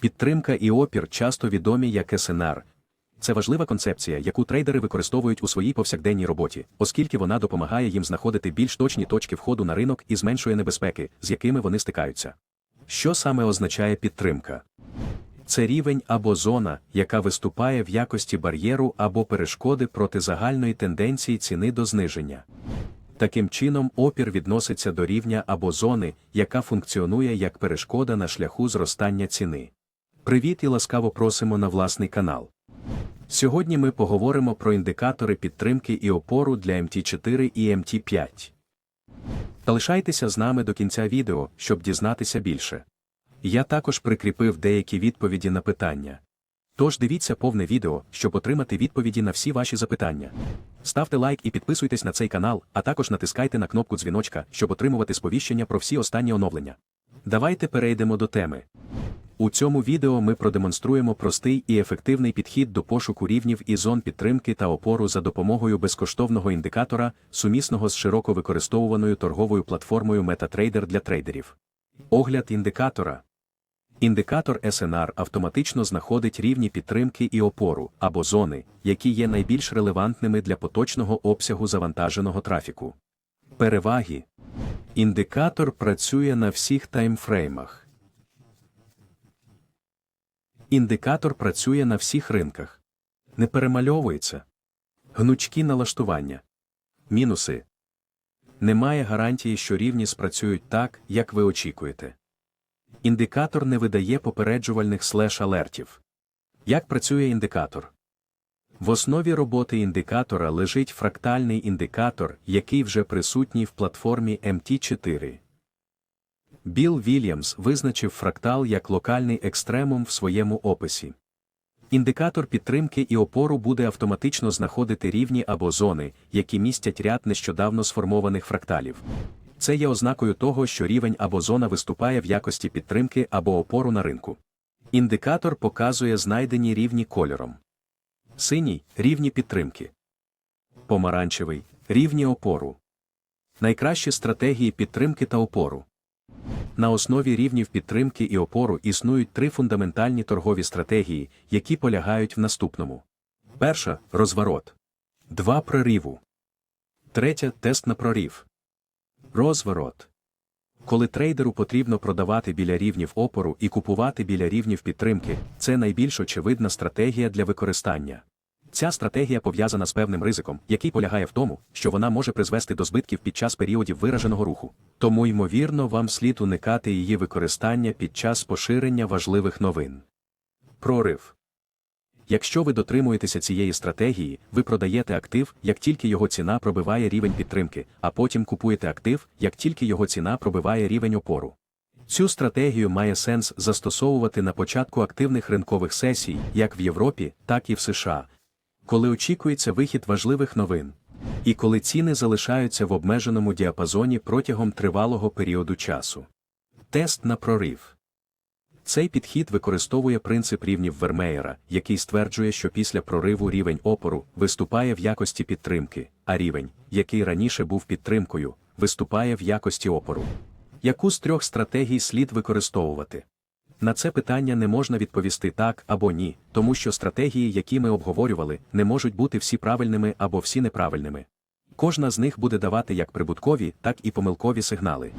Підтримка і опір часто відомі як СНР. Це важлива концепція, яку трейдери використовують у своїй повсякденній роботі, оскільки вона допомагає їм знаходити більш точні точки входу на ринок і зменшує небезпеки, з якими вони стикаються. Що саме означає підтримка? Це рівень або зона, яка виступає в якості бар'єру або перешкоди проти загальної тенденції ціни до зниження. Таким чином, опір відноситься до рівня або зони, яка функціонує як перешкода на шляху зростання ціни. Привіт і ласкаво просимо на власний канал. Сьогодні ми поговоримо про індикатори підтримки і опору для MT4 і MT5. Залишайтеся з нами до кінця відео, щоб дізнатися більше. Я також прикріпив деякі відповіді на питання. Тож дивіться повне відео, щоб отримати відповіді на всі ваші запитання. Ставте лайк і підписуйтесь на цей канал, а також натискайте на кнопку дзвіночка, щоб отримувати сповіщення про всі останні оновлення. Давайте перейдемо до теми. У цьому відео ми продемонструємо простий і ефективний підхід до пошуку рівнів і зон підтримки та опору за допомогою безкоштовного індикатора, сумісного з широко використовуваною торговою платформою MetaTrader для трейдерів. Огляд індикатора. Індикатор SNR автоматично знаходить рівні підтримки і опору або зони, які є найбільш релевантними для поточного обсягу завантаженого трафіку. Переваги. Індикатор працює на всіх таймфреймах. Індикатор працює на всіх ринках. Не перемальовується. Гнучкі налаштування. Мінуси. Немає гарантії, що рівні спрацюють так, як ви очікуєте. Індикатор не видає попереджувальних слеш-алертів. Як працює індикатор? В основі роботи індикатора лежить фрактальний індикатор, який вже присутній в платформі MT4. Білл Вільямс визначив фрактал як локальний екстремум в своєму описі. Індикатор підтримки і опору буде автоматично знаходити рівні або зони, які містять ряд нещодавно сформованих фракталів. Це є ознакою того, що рівень або зона виступає в якості підтримки або опору на ринку. Індикатор показує знайдені рівні кольором. Синій рівні підтримки. Помаранчевий рівні опору. Найкращі стратегії підтримки та опору. На основі рівнів підтримки і опору існують три фундаментальні торгові стратегії, які полягають в наступному: перша розворот, два прориву, третя тест на прорів. Розворот. Коли трейдеру потрібно продавати біля рівнів опору і купувати біля рівнів підтримки, це найбільш очевидна стратегія для використання. Ця стратегія пов'язана з певним ризиком, який полягає в тому, що вона може призвести до збитків під час періодів вираженого руху. Тому, ймовірно, вам слід уникати її використання під час поширення важливих новин. Прорив. Якщо ви дотримуєтеся цієї стратегії, ви продаєте актив, як тільки його ціна пробиває рівень підтримки, а потім купуєте актив, як тільки його ціна пробиває рівень опору. Цю стратегію має сенс застосовувати на початку активних ринкових сесій, як в Європі, так і в США, коли очікується вихід важливих новин, і коли ціни залишаються в обмеженому діапазоні протягом тривалого періоду часу. Тест на прорив. Цей підхід використовує принцип рівнів Вермеєра, який стверджує, що після прориву рівень опору виступає в якості підтримки, а рівень, який раніше був підтримкою, виступає в якості опору. Яку з трьох стратегій слід використовувати? На це питання не можна відповісти так або ні, тому що стратегії, які ми обговорювали, не можуть бути всі правильними або всі неправильними. Кожна з них буде давати як прибуткові, так і помилкові сигнали.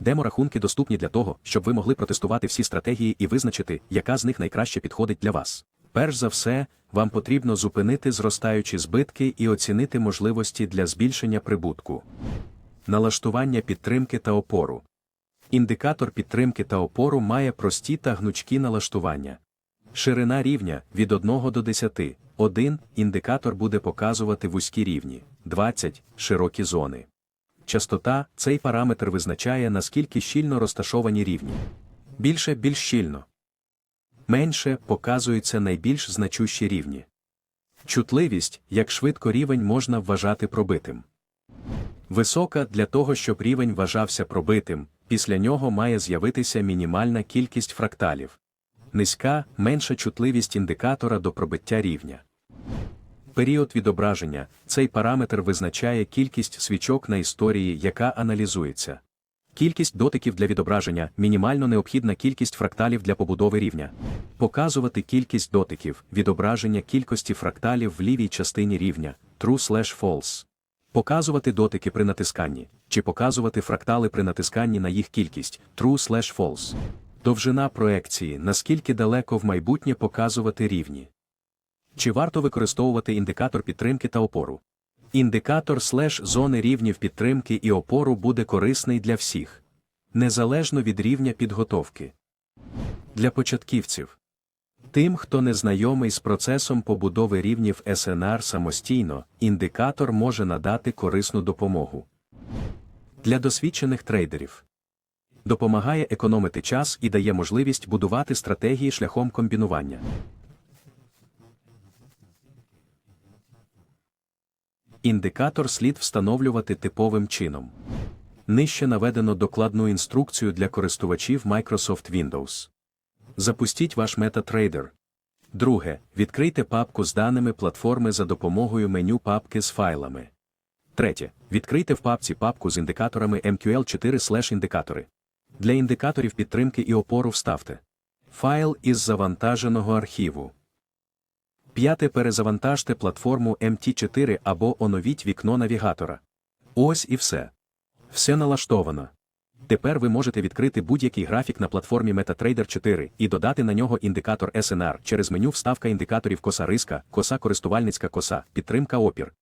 Деморахунки доступні для того, щоб ви могли протестувати всі стратегії і визначити, яка з них найкраще підходить для вас. Перш за все, вам потрібно зупинити зростаючі збитки і оцінити можливості для збільшення прибутку. Налаштування підтримки та опору. Індикатор підтримки та опору має прості та гнучкі налаштування. Ширина рівня від 1 до 10. 1 індикатор буде показувати вузькі рівні, 20 широкі зони. Частота цей параметр визначає, наскільки щільно розташовані рівні. Більше більш щільно. Менше показуються найбільш значущі рівні. Чутливість, як швидко рівень можна вважати пробитим. Висока для того, щоб рівень вважався пробитим, після нього має з'явитися мінімальна кількість фракталів. Низька, менша чутливість індикатора до пробиття рівня. Період відображення цей параметр визначає кількість свічок на історії, яка аналізується. Кількість дотиків для відображення, мінімально необхідна кількість фракталів для побудови рівня. Показувати кількість дотиків, відображення кількості фракталів в лівій частині рівня, true/false. Показувати дотики при натисканні, чи показувати фрактали при натисканні на їх кількість, true/false. Довжина проекції, наскільки далеко в майбутнє показувати рівні. Чи варто використовувати індикатор підтримки та опору? Індикатор слеш зони рівнів підтримки і опору буде корисний для всіх, незалежно від рівня підготовки. Для початківців. Тим, хто не знайомий з процесом побудови рівнів СНР самостійно, індикатор може надати корисну допомогу. Для досвідчених трейдерів допомагає економити час і дає можливість будувати стратегії шляхом комбінування. Індикатор слід встановлювати типовим чином. Нижче наведено докладну інструкцію для користувачів Microsoft Windows. Запустіть ваш MetaTrader. Друге. Відкрийте папку з даними платформи за допомогою меню папки з файлами. Третє. Відкрийте в папці папку з індикаторами MQL4 індикатори. Для індикаторів підтримки і опору вставте файл із завантаженого архіву. П'яте перезавантажте платформу MT4 або оновіть вікно навігатора. Ось і все. Все налаштовано. Тепер ви можете відкрити будь-який графік на платформі MetaTrader 4 і додати на нього індикатор SNR через меню вставка індикаторів коса риска, коса користувальницька коса, підтримка опір.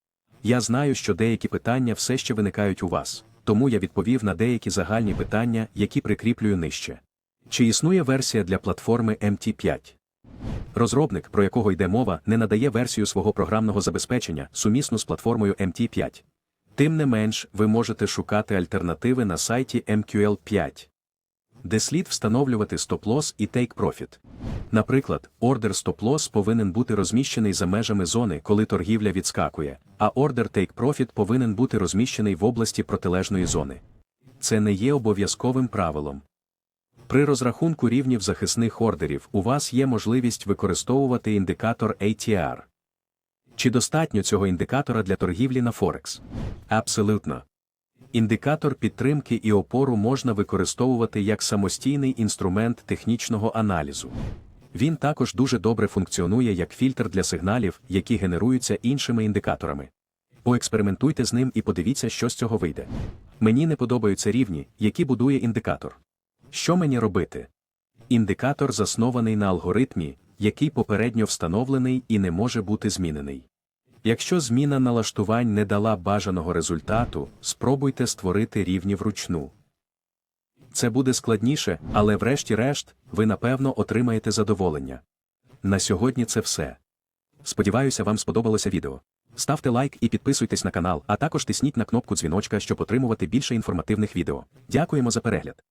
Я знаю, що деякі питання все ще виникають у вас, тому я відповів на деякі загальні питання, які прикріплюю нижче. Чи існує версія для платформи MT5? Розробник, про якого йде мова, не надає версію свого програмного забезпечення сумісну з платформою MT5. Тим не менш, ви можете шукати альтернативи на сайті MQL5, де слід встановлювати стоп-лосс і take-profit. Наприклад, ордер стоп-лосс повинен бути розміщений за межами зони, коли торгівля відскакує, а ордер take-profit повинен бути розміщений в області протилежної зони. Це не є обов'язковим правилом. При розрахунку рівнів захисних ордерів у вас є можливість використовувати індикатор ATR. Чи достатньо цього індикатора для торгівлі на Форекс? Абсолютно. Індикатор підтримки і опору можна використовувати як самостійний інструмент технічного аналізу. Він також дуже добре функціонує як фільтр для сигналів, які генеруються іншими індикаторами. Поекспериментуйте з ним і подивіться, що з цього вийде. Мені не подобаються рівні, які будує індикатор. Що мені робити? Індикатор заснований на алгоритмі, який попередньо встановлений і не може бути змінений. Якщо зміна налаштувань не дала бажаного результату, спробуйте створити рівні вручну. Це буде складніше, але врешті-решт, ви напевно отримаєте задоволення. На сьогодні це все. Сподіваюся, вам сподобалося відео. Ставте лайк і підписуйтесь на канал, а також тисніть на кнопку дзвіночка, щоб отримувати більше інформативних відео. Дякуємо за перегляд.